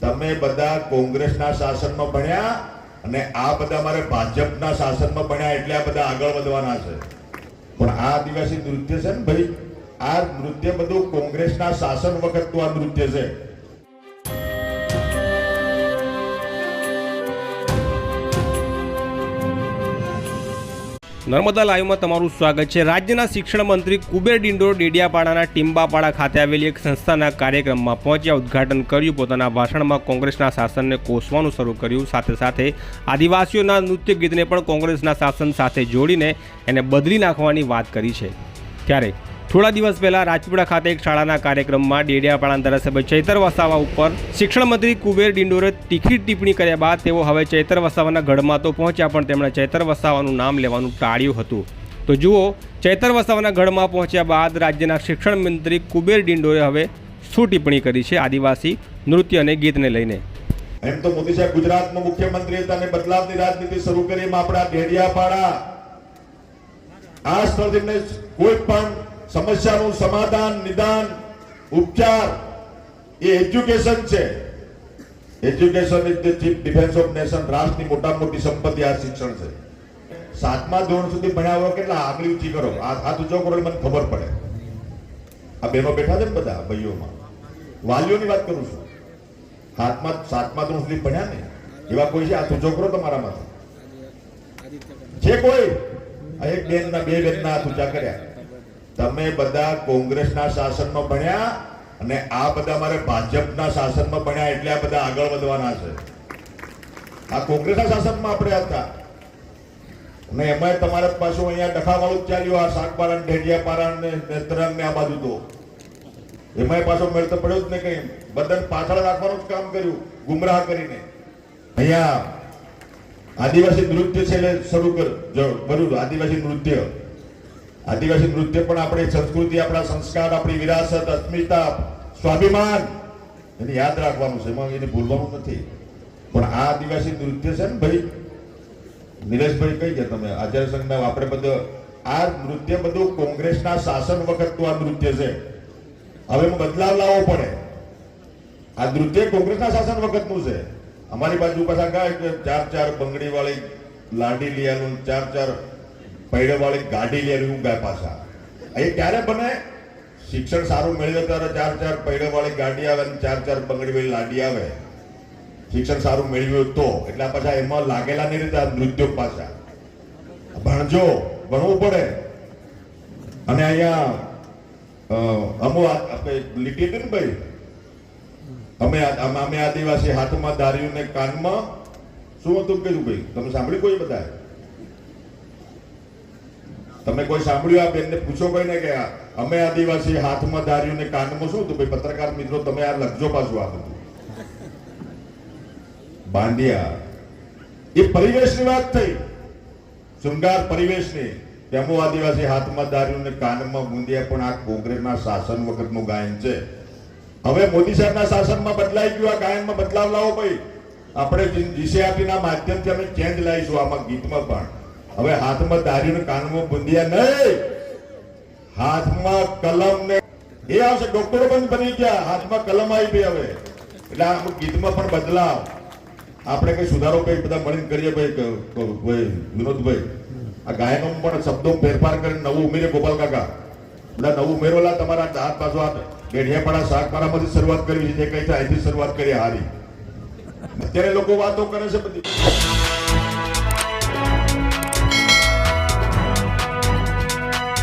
તમે બધા કોંગ્રેસના શાસનમાં ભણ્યા અને આ બધા મારે ભાજપના શાસનમાં ભણ્યા એટલે આ બધા આગળ વધવાના છે. પણ આ આદિવાસી નૃત્ય છે ને ભાઈ? આ નૃત્ય બધું કોંગ્રેસના શાસન વખતનું આ નૃત્ય છે. નર્મદા લાઈવમાં તમારું સ્વાગત છે. રાજ્યના શિક્ષણ મંત્રી કુબેર ડિંડોર ડેડિયાપાડાના ટીમ્બાપાડા ખાતે આવેલી એક સંસ્થાના કાર્યક્રમમાં પહોંચ્યા. ઉદ્ઘાટન કર્યું. પોતાના ભાષણમાં કોંગ્રેસના શાસનને કોસવાનું શરૂ કર્યું. સાથે સાથે આદિવાસીઓના નૃત્ય ગીતને પણ કોંગ્રેસના શાસન સાથે જોડીને એને બદલી નાખવાની વાત કરી છે. ત્યારે થોડા દિવસ પહેલા રાજપીપળા ખાતે એક શાળાના કાર્યક્રમમાં ડેડિયાપાડા ધારાસભ્ય ચૈતર વસાવા ઉપર શિક્ષણ મંત્રી કુબેર ડિંડોરે તીખી ટિપ્પણી કર્યા બાદ તેઓ હવે ચૈતર વસાવાના ગઢમાં તો પહોંચ્યા, પણ તેમણે ચૈતર વસાવાનું નામ લેવાનું ટાળ્યું હતું. તો જુઓ, ચૈતર વસાવાના ગઢમાં પહોંચ્યા બાદ રાજ્યના શિક્ષણ મંત્રી કુબેર ડિંડોરે હવે શું ટિપ્પણી કરી છે આદિવાસી નૃત્ય અને ગીતને લઈને? એમ તો મોદી સાહેબ ગુજરાતમાં મુખ્યમંત્રી હતા અને બદલાવની રાજનીતિ શરૂ કરી આપણા ડેડિયાપાડા. આ સ્થળ કોઈ પણ સમસ્યાનું સમાધાન, નિદાન, ઉપચાર, એ એજ્યુકેશન છે. Education is the chief defence of nation રાષ્ટ્રની મોટા મોટી સંપત્તિ, આ શિક્ષણ છે. સાતમા ધોરણ સુધી ભણ્યા હોય કેટલા? આગળ ઊંચી કરો. આ ઊંચો કરો મને ખબર પડે. આ બહેનો બેઠા છે ને બધા ભાઈઓમાં. વાલીઓની વાત કરું છું. હાથમાં સાતમા ધોરણ સુધી ભણ્યા ને? એવા કોઈ છે? આ ઊંચો કરો તમારામાંથી. છે કોઈ. એક બેન ના બે બેન ના હાથ ઊંચા કર્યા. તમે બધા કોંગ્રેસના શાસનમાં ભણ્યા અને આ બધા મારે ભાજપના શાસનમાં ભણ્યા એટલે આ બધા આગળ વધવાના છે. આ કોંગ્રેસના શાસનમાં આપણે હતા. અને એમાં તમારે પાછું અહીંયા ડખાવાળું જ ચાલ્યું, આ શાકપારણ ઢેડિયાપારા ને નેત્રંગ ને આ બાજુ તો. એમાંય પાછો મેળ તો પડ્યો જ ને કઈ. બધાને પાછળ રાખવાનું જ કામ કર્યું, ગુમરાહ કરીને. અહીંયા આદિવાસી નૃત્ય છે શરૂ કર, જો- બરોબર, આદિવાસી નૃત્ય. આદિવાસી નૃત્ય પણ આપણી સંસ્કૃતિ, આપણા સંસ્કાર, આપણી વિરાસત, અસ્મિતા, સ્વાભિમાન, એને યાદ રાખવાનું છે. એમાં એને ભૂલવાનું નથી. પણ આ આદિવાસી નૃત્ય છે ને ભાઈ, નિલેશભાઈ કઈ ગયા તમે, આચાર્ય સંઘના આપણે બધું, આ નૃત્ય બધું કોંગ્રેસના શાસન વખતનું આ નૃત્ય છે. હવે એમાં બદલાવ લાવવો પડે. આ નૃત્ય કોંગ્રેસના શાસન વખતનું છે. અમારી બાજુ પાછા કાંઈ ચાર ચાર બંગડી વાળી લાડી લીયાનું, ચાર ચાર પૈડે વાળી ગાડી લે ગાય પાછા. એ ક્યારે બને? શિક્ષણ સારું મેળવે ત્યારે ચાર ચાર પૈડે વાળી ગાડી આવે અને ચાર ચાર બંગડી વાળી લાડી આવે. શિક્ષણ સારું મેળવ્યું તો. એટલે પાછા એમાં લાગેલા નહીં રીતે નૃત્યો પાછા. ભણજો, ભણવું પડે. અને અહીંયા અમુ આપણે લીટી હતી ને ભાઈ? અમે અમે આદિવાસી હાથમાં ધાર્યું ને કાનમાં. શું હતું કીધું ભાઈ? તમે સાંભળ્યું કોઈ બધા તમે કોઈ સાંભળ્યું આ બેનને? પૂછો કોઈને કે અમે આદિવાસી હાથમાં ધાર્યું ને કાનમાં શું ભાઈ, પત્રકાર મિત્રો, તમે આ લખજો પાછું આ બધું. બાંડિયા. એ પરિવેશની વાત થઈ. શૃંગાર પરિવેશની. કે આદિવાસી હાથમાં ધાર્યું ને કાનમાં ગુંદિયા, પણ આ કોંગ્રેસના શાસન વખતનું ગાયન છે. હવે મોદી સાહેબના શાસનમાં બદલાઈ ગયું. આ ગાયનમાં બદલાવ લાવો ભાઈ. આપણે જીસીઆરટી ના માધ્યમથી અમે ચેન્જ લાવીશું આમાં ગીતમાં પણ. હવે હાથમાં દારૂ ને કાનમાં બુંદિયા નહીં. હાથમાં કલમ ને એ આવશે, ડોક્ટરો પણ બની ગયા. હાથમાં કલમ આવી ગઈ હવે. એટલે આ ગીતમાં પણ બદલાવ. આપણે કઈ સુધારો કઈ બધા મળીને કરીએ ભાઈ વિનોદભાઈ. આ ગાયનો પણ શબ્દો ફેરફાર કરીને નવું ઉમેરે ગોપાલ કાકા. બધા નવું ઉમેરોલા તમારા ચાર પાછો આ ગેઢિયાપાડા શાકપારામાંથી શરૂઆત કરવી છે જે કઈ છે અહીંથી શરૂઆત કરી હારી. અત્યારે લોકો વાતો કરે છે બધી.